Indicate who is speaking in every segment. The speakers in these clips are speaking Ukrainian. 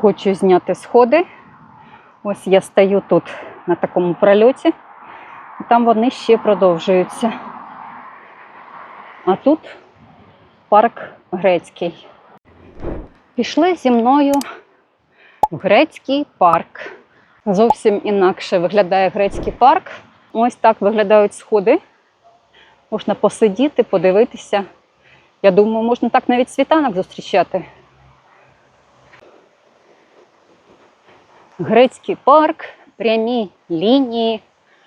Speaker 1: Хочу зняти сходи. Ось я стою тут на такому прольоті, там вони ще продовжуються. А тут парк грецький. Пішли зі мною в грецький парк. Зовсім інакше виглядає грецький парк. Ось так виглядають сходи. Можна посидіти, подивитися. Я думаю, можна так навіть світанок зустрічати. Грецький парк, прямі лінії,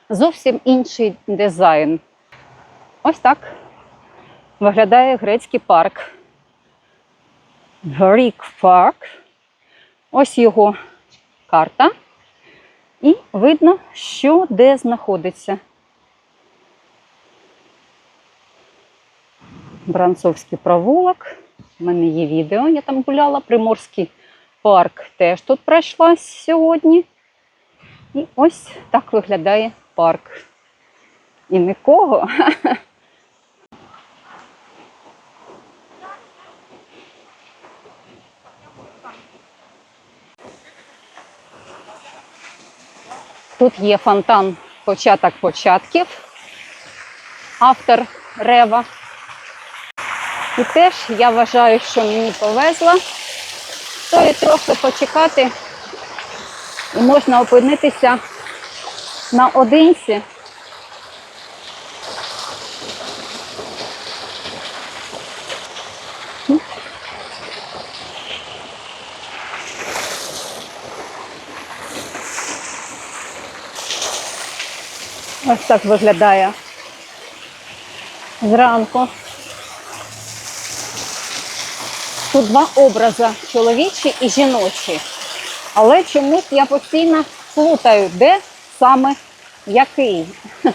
Speaker 1: зовсім інший дизайн. Ось так виглядає грецький парк. Greek Park. Ось його карта. І видно, що де знаходиться. Бранцовський провулок. У мене є відео, я там гуляла. Приморський парк теж тут пройшла сьогодні. І ось так виглядає парк. І нікого. Тут є фонтан початок початків, автор Рева. І теж я вважаю, що мені повезло. Стоїть трохи почекати, і можна опинитися наодинці. Ось так виглядає зранку. Тут два образи чоловічі і жіночі. Але чомусь я постійно плутаю, де саме який.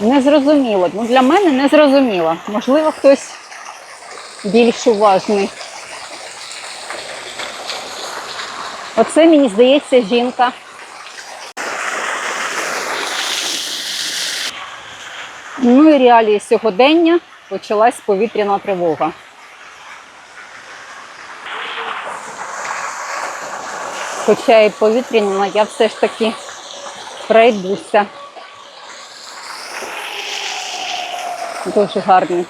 Speaker 1: Незрозуміло. Ну, для мене не зрозуміло. Можливо, хтось більш уважний. Оце, мені здається, жінка. Ну і реалії сьогодення почалась повітряна тривога. Хоча і повітряна, я все ж таки пройдуся. Дуже гарні.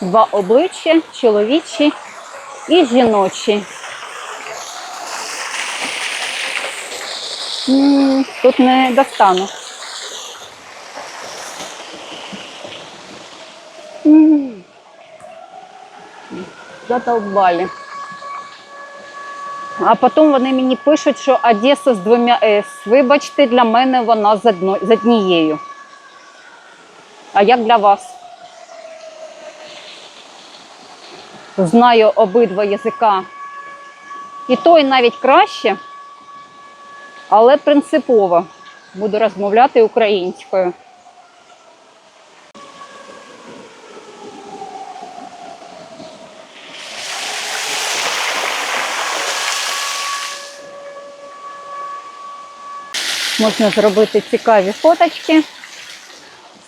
Speaker 1: Два обличчя, чоловічі і жіночі. Тут не достану. Задолбали. А потім вони мені пишуть, що Одеса з двома С. Вибачте, для мене вона з однією. А як для вас? Знаю обидва язика. І той навіть краще, але принципово буду розмовляти українською. Можна зробити цікаві фоточки.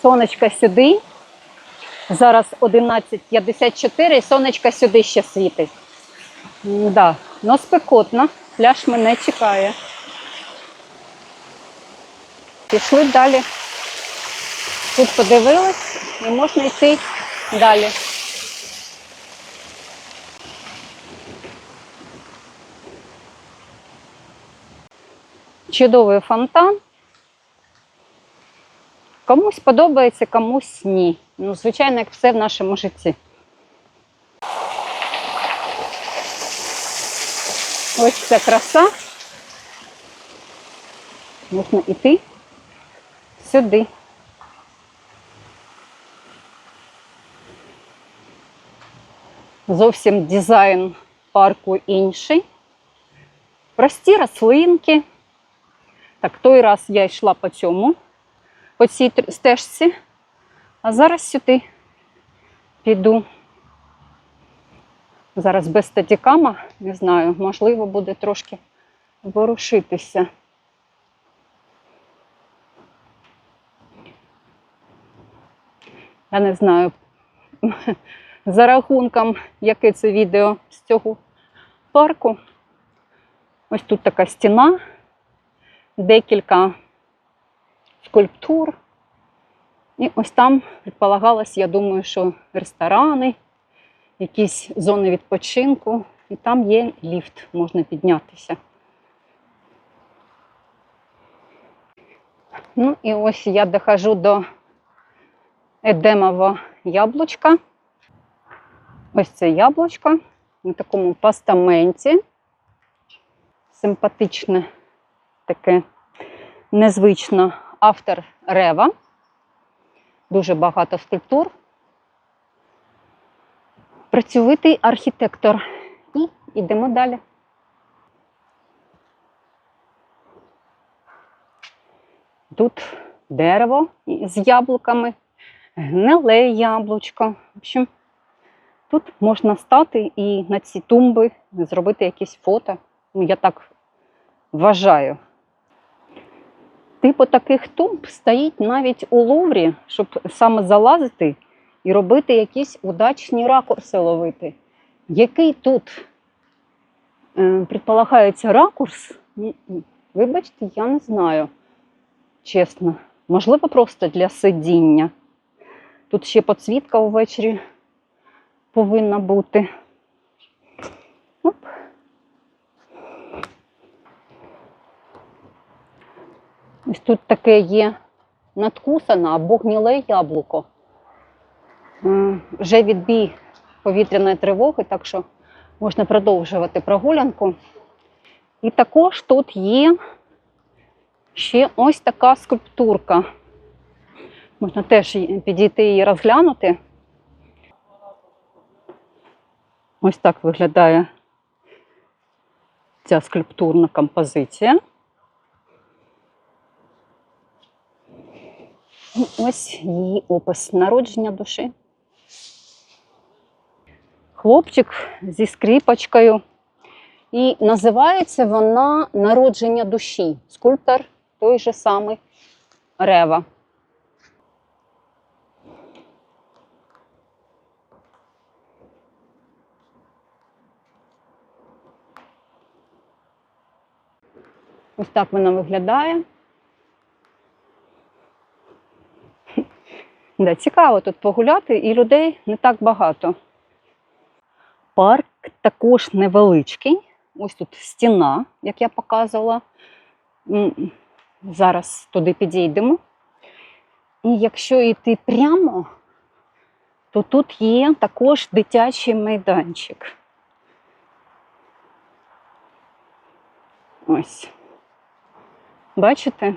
Speaker 1: Сонечко сюди. Зараз 11.54 і сонечко сюди ще світить. Да, но спекотно. Пляж мене чекає. Пішли далі. Тут подивились і можна йти далі. Чудовий фонтан. Комусь подобається, комусь ні. Ну, звичайно, як все в нашому житті. Ось ця краса. Можна йти сюди. Зовсім дизайн парку інший. Прості рослинки. Так, той раз я йшла по цьому, по цій стежці, а зараз сюди піду. Зараз без статікама, не знаю, можливо, буде трошки ворушитися. Я не знаю, за рахунком, яке це відео з цього парку. Ось тут така стіна, декілька скульптур. І ось там предполагалось, я думаю, що ресторани, якісь зони відпочинку, і там є ліфт, можна піднятися. Ну і ось я дохожу до Едемового яблучка. Ось це яблучко на такому постаменті. Симпатичне таке незвично автор Рева. Дуже багато скульптур. Працьовитий архітектор. І йдемо далі. Тут дерево з яблуками, гниле яблучко. В общем, тут можна стати і на ці тумби зробити якісь фото. Ну, я так вважаю. Типу таких тумб стоїть навіть у Луврі, щоб саме залазити і робити якісь удачні ракурси ловити. Який тут е, предполагається ракурс? Вибачте, я не знаю, чесно. Можливо, просто для сидіння. Тут ще підсвітка увечері повинна бути. Ось тут таке є надкусане або гніле яблуко. Вже відбій повітряної тривоги, так що можна продовжувати прогулянку. І також тут є ще ось така скульптурка. Можна теж підійти і розглянути. Ось так виглядає ця скульптурна композиція. Ось її опис народження душі. Хлопчик зі скріпочкою. І називається вона Народження душі. Скульптор той же самий Рева. Ось так вона виглядає. Да, цікаво тут погуляти, і людей не так багато. Парк також невеличкий. Ось тут стіна, як я показувала. Зараз туди підійдемо. І якщо йти прямо, то тут є також дитячий майданчик. Ось. Бачите?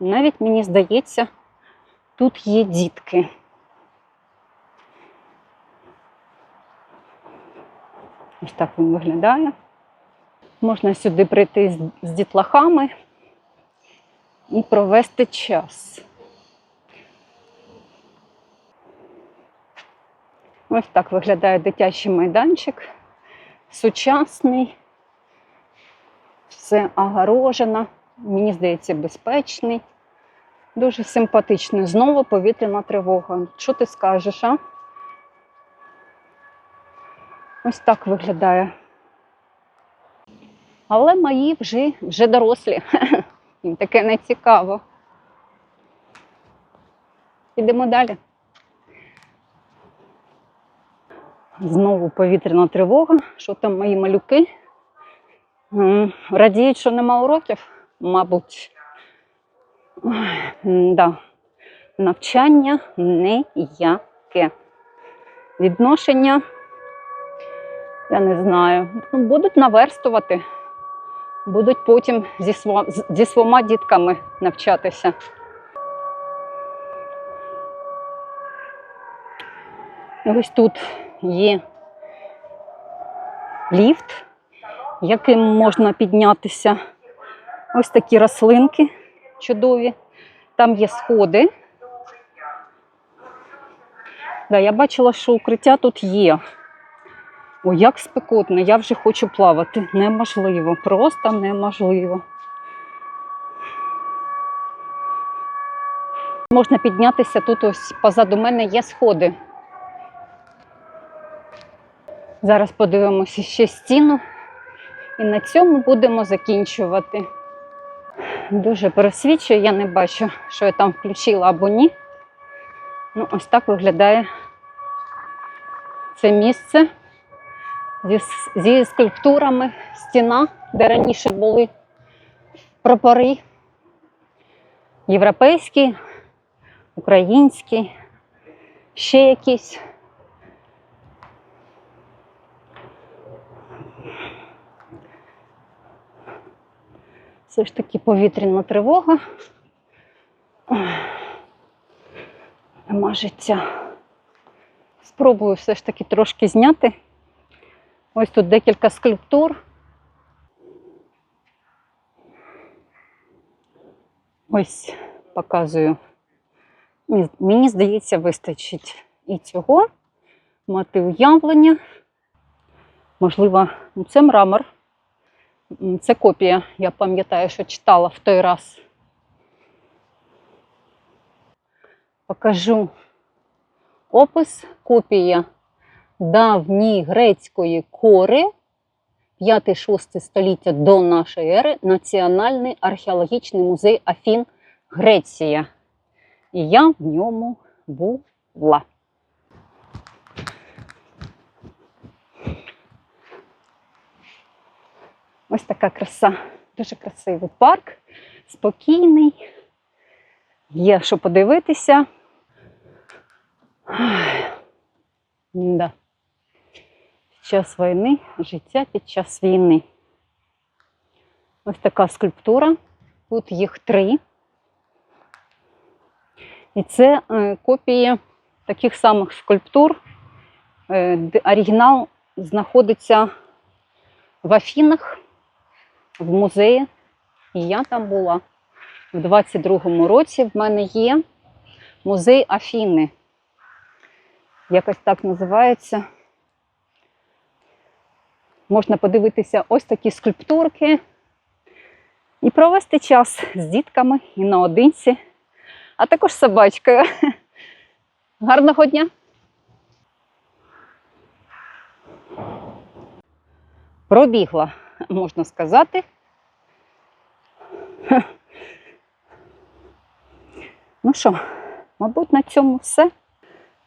Speaker 1: Навіть мені здається, тут є дітки. Ось так він виглядає. Можна сюди прийти з, дітлахами і провести час. Ось так виглядає дитячий майданчик. Сучасний, все огорожено, мені здається, безпечний. Дуже симпатичний. Знову повітряна тривога. Що ти скажеш, а? Ось так виглядає. Але мої вже, вже дорослі. Їм таке не цікаво. Підемо далі. Знову повітряна тривога. Що там мої малюки? Радіють, що нема уроків, мабуть. Ой, Да. Навчання ніяке. Відношення, я не знаю, ну, будуть наверстувати, будуть потім зі, сво, зі своїми дітками навчатися. Ось тут є ліфт, яким можна піднятися. Ось такі рослинки чудові. Там є сходи. Да, я бачила, що укриття тут є. О, як спекотно, я вже хочу плавати. Неможливо, просто неможливо. Можна піднятися тут ось позаду мене є сходи. Зараз подивимося ще стіну. І на цьому будемо закінчувати. Дуже пересвічує, я не бачу, що я там включила або ні. Ну, ось так виглядає це місце зі, зі скульптурами, стіна, де раніше були прапори. Європейські, українські, ще якісь. Все ж таки повітряна тривога. Нема життя. Спробую все ж таки трошки зняти. Ось тут декілька скульптур. Ось показую. Мені- здається, вистачить і цього мати уявлення. Можливо, це мрамор. Це копія. Я пам'ятаю, що читала в той раз. Покажу опис, копія давньої грецької кори 5-6 століття до нашої ери Національний археологічний музей Афін Греція. І я в ньому була. Ось така краса. Дуже красивий парк, спокійний. Є що подивитися. Да. Під час війни, життя під час війни. Ось така скульптура. Тут їх три. І це е, копії таких самих скульптур. Е, оригінал знаходиться в Афінах, в музеї. І я там була. У 22-му році в мене є музей Афіни. Якось так називається. Можна подивитися ось такі скульптурки і провести час з дітками і наодинці, а також собачкою. Гарного дня! Пробігла, можна сказати. Ну що, мабуть, на цьому все.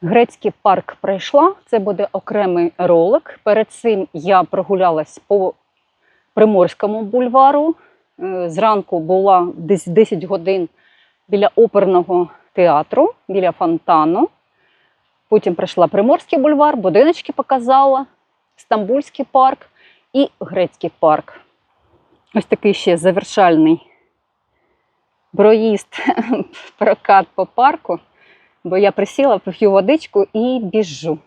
Speaker 1: Грецький парк пройшла. Це буде окремий ролик. Перед цим я прогулялась по Приморському бульвару. Е, Зранку була десь 10 годин біля оперного театру, біля фонтану. Потім пройшла Приморський бульвар, будиночки показала, Стамбульський парк і Грецький парк. Ось такий ще завершальний проїзд, прокат по парку, бо я присіла, п'ю водичку і біжу.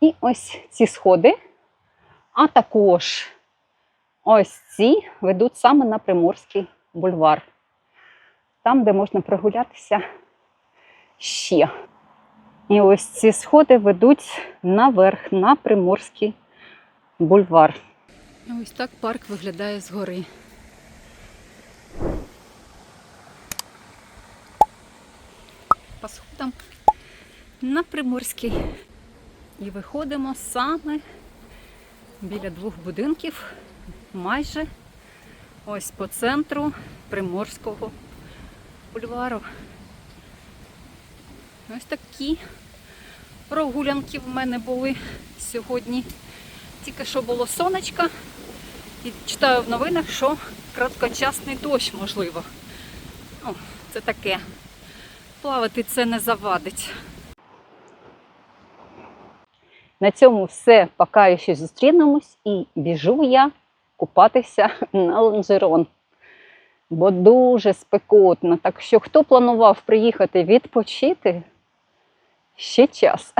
Speaker 1: І ось ці сходи, а також ось ці ведуть саме на Приморський бульвар. Там, де можна прогулятися ще. І ось ці сходи ведуть наверх на Приморський бульвар. Ось так парк виглядає згори. По сходам на Приморський. І виходимо саме біля двох будинків, майже ось по центру Приморського бульвару. Ось такі прогулянки в мене були сьогодні. Тільки що було сонечко, і читаю в новинах, що короткочасний дощ можливо. Ну, це таке. Плавати це не завадить. На цьому все. Поки ще зустрінемось і біжу я купатися на лонжерон. Бо дуже спекотно. Так що хто планував приїхати відпочити, ще час.